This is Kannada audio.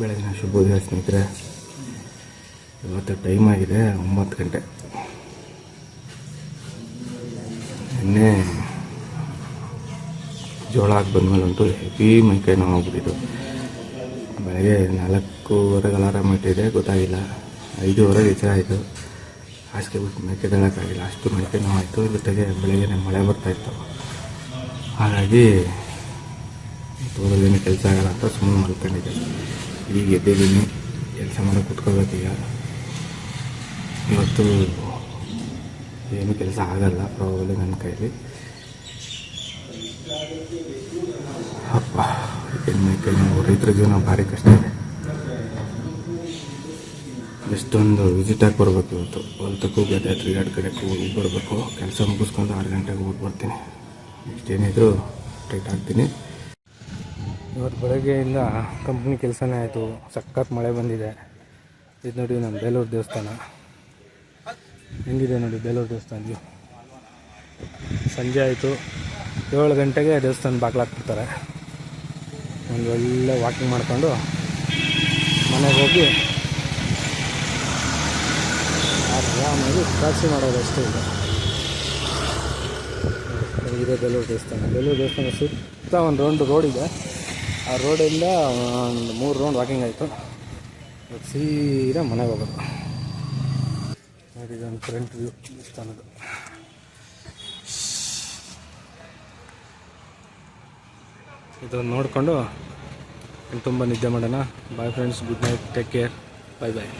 ಬೆಳಗಿನ ಶುಭೋದಯ ಸ್ನೇಹಿತರೆ. ಇವತ್ತು ಟೈಮ್ ಆಗಿದೆ ಒಂಬತ್ತು ಗಂಟೆ. ನಿನ್ನೆ ಜೋಳ ಹಾಕಿ ಬಂದ್ಮೇಲಂತೂ ಹೆವಿ ಮೈಕೈ ನೋವು ಹೋಗ್ಬಿಟ್ಟಿದ್ದು ಬೆಳಗ್ಗೆ ನಾಲ್ಕೂವರೆಗೆ ಅಲಾರಾಮ್ ಇಟ್ಟಿದೆ, ಗೊತ್ತಾಗಿಲ್ಲ. ಐದೂವರೆಗೆ ಎಚ್ಚರ ಆಯಿತು. ಹಾಸಿಗೆ ಬಿಟ್ಟು ಮೈಕೆ ತಗೊಳಕ್ಕಾಗಿಲ್ಲ ಅಷ್ಟು ಮೈಕೈ ನೋವು ಆಯಿತು ಜೊತೆಗೆ ಬೆಳಗ್ಗೆ ಮಳೆ ಬರ್ತಾಯಿತ್ತು ಹಾಗಾಗಿ ತೋಟದೇನು ಕೆಲಸ ಆಗಲ್ಲ ಅಂತ ಸುಮ್ಮನೆ ಮಲ್ಕೊಂಡಿದ್ದೆ ಈಗ ಎದ್ದಿದ್ದೀನಿ ಕೆಲಸ ಮಾಡೋಕೆ ಕುತ್ಕೋಬೇಕೀಗ ಇವತ್ತು ಏನು ಕೆಲಸ ಆಗಲ್ಲ ಪ್ರಾಬಲಿ ನನ್ನ ಕೈಲಿ ಅಪ್ಪ, ಏನು ಕೈ ನಾವು. ರೈತರ ಜೀವನ ಭಾರಿ ಕಷ್ಟ ಇದೆ. ಎಷ್ಟೊಂದು ವಿಸಿಟ್ ಆಗಿ ಬರ್ಬೇಕು ಇವತ್ತು. ಹೊಲ್ತಕ್ಕೂ ಗದ್ದೆ ಎರಡು ಕಡೆಗೂ ಹೋಗಿ ಬರಬೇಕು. ಕೆಲಸ ಮುಗಿಸ್ಕೊಂಡು ಆರು ಗಂಟೆಗೆ ಹೋಗಿ ಬರ್ತೀನಿ. ನೆಕ್ಸ್ಟ್ ಏನಿದ್ರು ಟೈಟ್ ಆಗ್ತೀನಿ. ಇವತ್ತು ಬೆಳಗ್ಗೆಯಿಂದ ಕಂಪ್ನಿ ಕೆಲಸನೇ ಆಯಿತು. ಸಖತ್ ಮಳೆ ಬಂದಿದೆ. ಇದು ನೋಡಿ ನಮ್ಮ ಬೇಲೂರು ದೇವಸ್ಥಾನ. ಹೆಂಗಿದೆ ನೋಡಿ ಬೇಲೂರು ದೇವಸ್ಥಾನ ಸಂಜೆ ಆಯಿತು. ಏಳು ಗಂಟೆಗೆ ದೇವಸ್ಥಾನ ಬಾಗ್ಲಾಕ್ಬಿಡ್ತಾರೆ ಒಂದು ಒಳ್ಳೆ ವಾಕಿಂಗ್ ಮಾಡಿಕೊಂಡು ಮನೆಗೆ ಹೋಗಿ ಆರಾಮಾಗಿ ಕಾಸಿ ಮಾಡೋದು ಅಷ್ಟೇ ಇದೆ. ಇದೆ ಬೇಲೂರು ದೇವಸ್ಥಾನ. ಬೇಲೂರು ದೇವಸ್ಥಾನ ಸುತ್ತ ಒಂದು ರೌಂಡ್ ರೋಡ್ ಇದೆ. ಆ ರೋಡಿಂದ ಒಂದು ಮೂರು ರೌಂಡ್ ವಾಕಿಂಗ್ ಆಯಿತು. ಸೀದಾ ಮನೆಗೆ ಹೋಗೋದು ನೋಡಿ ಇದೊಂದು ಫ್ರಂಟ್ ವ್ಯೂ ದೇವಸ್ಥಾನದ ಇದನ್ನು ನೋಡಿಕೊಂಡು ತುಂಬ ನಿದ್ದೆ ಮಾಡೋಣ. Bye friends good night take care bye bye